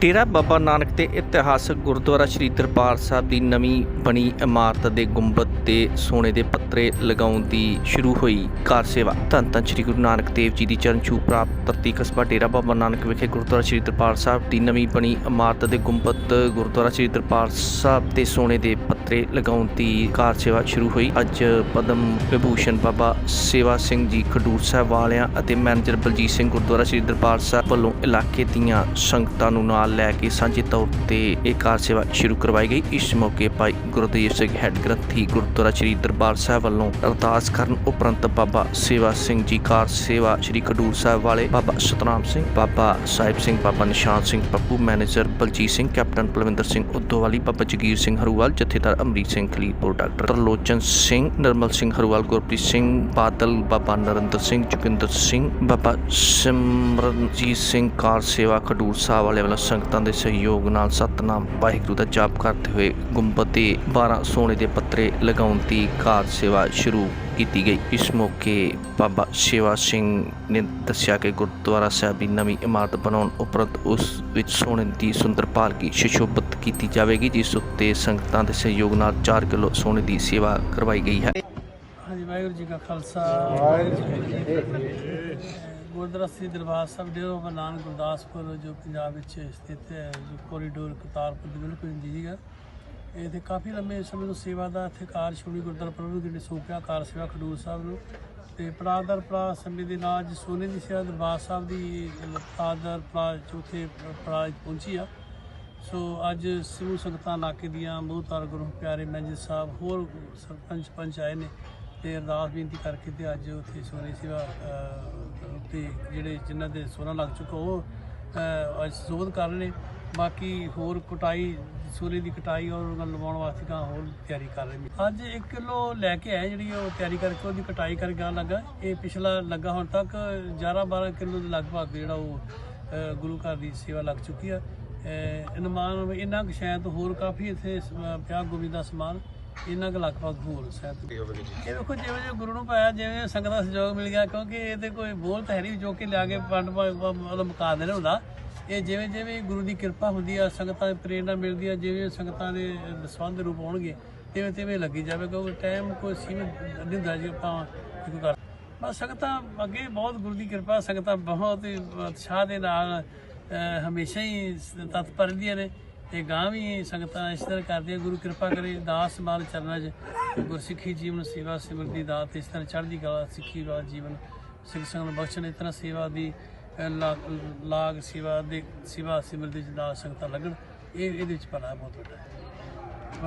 ਡੇਰਾ ਬਾਬਾ ਨਾਨਕ ਤੇ ਇਤਿਹਾਸਕ ਗੁਰਦੁਆਰਾ ਸ੍ਰੀ ਦਰਬਾਰ ਸਾਹਿਬ ਦੀ ਨਵੀਂ ਬਣੀ ਇਮਾਰਤ ਦੇ ਗੁੰਬਦ ਤੇ ਸੋਨੇ ਦੇ ਪੱਤਰੇ ਲਗਾਉਣ ਦੀ ਸ਼ੁਰੂ ਹੋਈ ਕਾਰ ਸੇਵਾ। ਧੰਨ ਧੰਨ ਸ੍ਰੀ ਗੁਰੂ ਨਾਨਕ ਦੇਵ ਜੀ ਦੀ ਚਰਨ ਛੂਹ ਪ੍ਰਾਪਤ ਧਰਤੀ ਕਸਬਾ ਡੇਰਾ ਬਾਬਾ ਨਾਨਕ ਵਿਖੇ ਗੁਰਦੁਆਰਾ ਸ੍ਰੀ ਦਰਬਾਰ ਸਾਹਿਬ ਦੀ ਨਵੀਂ ਬਣੀ ਇਮਾਰਤ ਦੇ ਗੁੰਬਦ ਗੁਰਦੁਆਰਾ ਸ੍ਰੀ ਦਰਬਾਰ ਸਾਹਿਬ ਤੇ ਸੋਨੇ ਦੇ ਪੱਤਰੇ ਲਗਾਉਣ ਦੀ ਕਾਰ ਸੇਵਾ ਸ਼ੁਰੂ ਹੋਈ। ਅੱਜ ਪਦਮ ਵਿਭੂਸ਼ਣ ਬਾਬਾ ਸੇਵਾ ਸਿੰਘ ਜੀ ਖਡੂਰ ਸਾਹਿਬ ਵਾਲਿਆਂ ਅਤੇ ਮੈਨੇਜਰ ਬਲਜੀਤ ਸਿੰਘ ਗੁਰਦੁਆਰਾ ਸ੍ਰੀ ਦਰਬਾਰ ਸਾਹਿਬ ਵੱਲੋਂ ਇਲਾਕੇ ਦੀਆਂ ਸੰਗਤਾਂ ਨੂੰ ਨਾਲ ਲੈ ਕੇ ਸਾਂਝੇ ਤੌਰ ਤੇ ਇਹ ਕਾਰ ਸੇਵਾ ਸ਼ੁਰੂ ਕਰਵਾਈ ਗਈ। ਇਸ ਮੌਕੇ ਭਾਈ ਗੁਰਦੇਵ ਸਿੰਘ ਹੈੱਡ ਗ੍ਰੰਥੀ ਗੁਰਦੁਆਰਾ ਸ੍ਰੀ ਦਰਬਾਰ ਸਾਹਿਬ ਵੱਲੋਂ ਅਰਦਾਸ ਕਰਨ ਉਪਰੰਤ ਬਾਬਾ ਸੇਵਾ ਸਿੰਘ ਜੀ ਕਾਰ ਸੇਵਾ ਸ੍ਰੀ ਖਡੂਰ ਸਾਹਿਬ ਵਾਲੇ ਬਾਬਾ ਸਤਨਾਮ ਸਿੰਘ, ਬਾਬਾ Sahib Singh, Baba Nishan Singh Pappu manager Baljit Singh, captain Palwinder Singh Udowali, Baba Jagir Singh Haruwal, Jathedar Amrit Singh Khalipur doctor Tarlochan Singh, Nirmal Singh Harwal, Gurpreet Singh Badal, Baba Narinder Singh, Joginder Singh, Baba Simranjit Singh, Kar Seva Khadur Sahib ਵਾਲੇ ਵੱਲੋਂ ਸੰਗਤਾਂ ਦੇ ਸਹਿਯੋਗ ਨਾਲ ਸਤਨਾਮ ਵਾਹਿਗੁਰੂ ਦਾ ਜਾਪ ਕਰਦੇ ਹੋਏ ਗੁੰਬਦ ਤੇ 12 ਸੋਨੇ ਦੇ ਪੱਤਰੇ ਲਗਾਉਣ ਦੀ ਕਾਰ ਸੇਵਾ ਸ਼ੁਰੂ ਕੀਤੀ ਗਈ। ਇਸ ਮੌਕੇ ਬਾਬਾ ਸੇਵਾ ਸਿੰਘ ਨੇ ਦੱਸਿਆ ਕਿ ਗੁਰਦੁਆਰਾ ਸਾਹਿਬ ਦੀ ਨਵੀਂ ਇਮਾਰਤ ਬਣਾਉਣ ਉਪਰੰਤ ਉਸ ਵਿੱਚ ਸੋਨੇ ਦੀ ਸੁੰਦਰ ਪਾਲਕੀ ਸੁਸ਼ੋਭਿਤ ਕੀਤੀ ਜਾਵੇਗੀ, ਜਿਸ ਉੱਤੇ ਸੰਗਤਾਂ ਦੇ ਸਹਿਯੋਗ ਨਾਲ 4 ਕਿਲੋ ਸੋਨੇ ਦੀ ਸੇਵਾ ਕਰਵਾਈ ਗਈ ਹੈ। ਹਾਂਜੀ, ਵਾਹਿਗੁਰੂ ਜੀ ਕਾ ਖਾਲਸਾ। ਵਾਹਿਗੁਰੂ ਜੀ ਕੀ ਫਤਿਹ ਗੁਰਦੁਆਰਾ ਸ੍ਰੀ ਦਰਬਾਰ ਸਾਹਿਬ ਡੇਰਾ ਬਾਬਾ ਨਾਨਕ ਗੁਰਦਾਸਪੁਰ, ਜੋ ਪੰਜਾਬ ਵਿੱਚ ਸਥਿਤ ਹੈ, ਜੋ ਕੋਰੀਡੋਰ ਕਰਤਾਰਪੁਰ ਦੇ ਬਿਲਕੁਲ ਨਜ਼ਦੀਕ ਹੈ। ਇਹ ਤੇ ਕਾਫੀ ਲੰਮੇ ਸਮੇਂ ਤੋਂ ਸੇਵਾ ਦਾ ਇੱਥੇ ਕਾਰ ਸ਼੍ਰੋਮਣੀ ਗੁਰਦੁਆਰਾ ਪ੍ਰਭੂ ਜੀ ਨੇ ਸੌਂਪਿਆ ਕਾਰ ਸੇਵਾ ਖਡੂਰ ਸਾਹਿਬ ਨੂੰ। ਤੇ ਪੜਾਦਰ ਪੜਾ ਸਮੇਂ ਦੇ ਨਾਲ ਅੱਜ ਸੋਨੇ ਦੀ ਸੇਵਾ ਦਰਬਾਰ ਸਾਹਿਬ ਦੀ ਪੜਾਦਰ ਪੜਾ ਚੌਥੇ ਪੜਾ ਪਹੁੰਚੀ ਆ। ਸੋ ਅੱਜ ਸਿਵੂ ਸੰਗਤਾਂ ਇਲਾਕੇ ਦੀਆਂ ਬਹੁਤਾਰ ਗੁਰੂ ਪਿਆਰੇ ਮੈਨੇਜਰ ਸਾਹਿਬ ਹੋਰ ਸਰਪੰਚ ਪੰਚ ਆਏ ਨੇ ਤੇ ਅਰਦਾਸ ਬੇਨਤੀ ਕਰਕੇ ਤੇ ਅੱਜ ਉੱਥੇ ਸੋਨੇ ਸੇਵਾ ਅਹ, ਤੇ ਜਿਹੜੇ ਜਿਨ੍ਹਾਂ ਦੇ ਸੋਨਾ ਲੱਗ ਚੁੱਕਾ ਉਹ ਸੋਧ ਕਰ ਰਹੇ ਨੇ ਬਾਕੀ ਹੋਰ ਕਟਾਈ ਸੂਰੇ ਦੀ ਕਟਾਈ ਔਰ ਉਹਨਾਂ ਲਵਾਉਣ ਵਾਸਤੇ ਕਾਂ ਹੋਰ ਤਿਆਰੀ ਕਰ ਰਹੇ ਨੇ। ਅੱਜ 1 ਕਿਲੋ ਲੈ ਕੇ ਆਏ, ਜਿਹੜੀ ਉਹ ਤਿਆਰੀ ਕਰਕੇ ਉਹਦੀ ਕਟਾਈ ਕਰਕੇ ਆਉਣ ਲੱਗਾ। ਇਹ ਪਿਛਲਾ ਲੱਗਾ ਹੁਣ ਤੱਕ 11 12 ਕਿਲੋ ਦੇ ਲਗਭਗ ਜਿਹੜਾ ਉਹ ਗੁਰੂ ਘਰ ਦੀ ਸੇਵਾ ਲੱਗ ਚੁੱਕੀ ਆ। ਇਨਮਾਨ ਇਹਨਾਂ ਕੁ ਸ਼ਾਇਦ ਹੋਰ ਕਾਫੀ ਇੱਥੇ ਸ- ਪਿਆ ਗੋਬਿੰਦ ਦਾ ਸਮਾਨ। ਇਹਨਾਂ ਕੁ ਲਗਭਗ ਹੋਰ ਸ਼ਾਇਦ ਇਹ ਵੇਖੋ ਜਿਵੇਂ ਜਿਵੇਂ ਗੁਰੂ ਨੂੰ ਪਾਇਆ ਜਿਵੇਂ ਸੰਗਤ ਦਾ ਸਹਿਯੋਗ ਮਿਲ ਗਿਆ ਕਿਉਂਕਿ ਇਹ ਤੇ ਕੋਈ ਬੋਲ ਤਾਂ ਹੈ ਨਹੀਂ ਜੋ ਕਿ ਲਿਆ ਕੇ ਪੰਡ ਮਤਲਬ ਮੁਕਾ ਦੇਣਾ ਹੁੰਦਾ ਇਹ ਜਿਵੇਂ ਜਿਵੇਂ ਗੁਰੂ ਦੀ ਕਿਰਪਾ ਹੁੰਦੀ ਆ ਸੰਗਤਾਂ ਦੀ ਪ੍ਰੇਰਣਾ ਮਿਲਦੀ ਆ ਜਿਵੇਂ ਸੰਗਤਾਂ ਦੇ ਦਸਵੰਦ ਰੂਪ ਆਉਣਗੇ ਤਿਵੇਂ ਤਿਵੇਂ ਲੱਗੀ ਜਾਵੇ ਕਿਉਂਕਿ ਟਾਈਮ ਕੋਈ ਸੀਮਿਤ ਨਹੀਂ ਹੁੰਦਾ ਜੀ ਆਪਾਂ ਇੱਕ ਕਰ ਬਸ ਸੰਗਤਾਂ ਅੱਗੇ ਬਹੁਤ ਗੁਰੂ ਦੀ ਕਿਰਪਾ ਸੰਗਤਾਂ ਬਹੁਤ ਹੀ ਉਤਸ਼ਾਹ ਦੇ ਨਾਲ ਹਮੇਸ਼ਾ ਹੀ ਤਤਪਰ ਰਹਿੰਦੀਆਂ ਨੇ। ਤੇ ਗਾਂ ਵੀ ਸੰਗਤਾਂ ਇਸ ਤਰ੍ਹਾਂ ਕਰਦੀਆਂ ਗੁਰੂ ਕਿਰਪਾ ਕਰੇ, ਦਾਸ ਮਾਲ ਚਰਨਾਂ 'ਚ ਗੁਰਸਿੱਖੀ ਜੀਵਨ, ਸੇਵਾ ਸਿਮਰਤੀ ਦਾਤ ਇਸ ਤਰ੍ਹਾਂ ਚੜ੍ਹਦੀ ਕਲਾ, ਸਿੱਖੀ ਵਾਲਾ ਜੀਵਨ, ਸਿੱਖ ਸੰਗਤ ਨੂੰ ਬਖਸ਼ਣ, ਇਸ ਤਰ੍ਹਾਂ ਸੇਵਾ ਦੀ ਲਾ- ਲਾਗ ਸੇਵਾ ਦੇ, ਸੇਵਾ ਸਿਮਰਤੀ ਚ ਦਾਸ ਸੰਗਤਾਂ ਲੱਗਣ, ਇਹ, ਇਹਦੇ ਵਿੱਚ ਭਲਾ ਬਹੁਤ ਵੱਡਾ ਹੈ।